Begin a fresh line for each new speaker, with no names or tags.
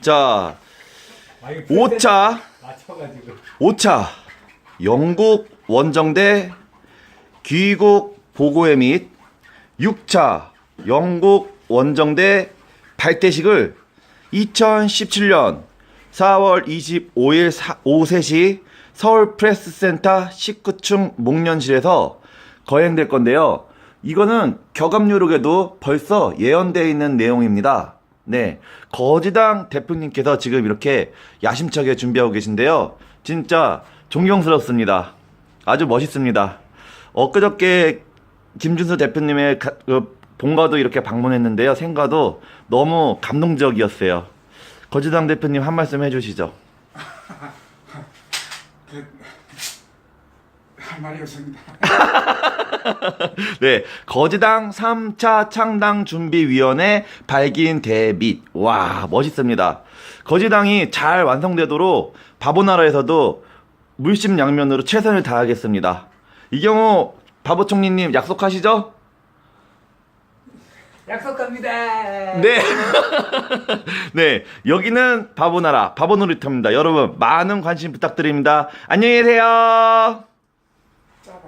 자,
아니,
5차,
맞춰가지고
5차 영국 원정대 귀국 보고회 및 6차 영국 원정대 발대식을 2017년 4월 25일 사- 오후 3시 서울 프레스센터 19층 목련실에서 거행될 건데요. 이거는 격압유록에도 벌써 예언되어 있는 내용입니다. 네. 거지당 대표님께서 지금 이렇게 야심차게 준비하고 계신데요. 진짜 존경스럽습니다. 아주 멋있습니다. 엊그저께 김준수 대표님의 가- 그 본가도 이렇게 방문했는데요. 생가도 너무 감동적이었어요. 거지당 대표님 한 말씀 해주시죠.
할 말이 없습니다.
네, 거지당 3차 창당 준비위원회 발기인 대빛. 와, 멋있습니다. 거지당이 잘 완성되도록 바보나라에서도 물심양면으로 최선을 다하겠습니다. 이 경우 바보 총리님 약속하시죠?
약속합니다.
네. 네, 여기는 바보나라, 바보놀이터입니다. 여러분, 많은 관심 부탁드립니다. 안녕히 계세요. Bye bye.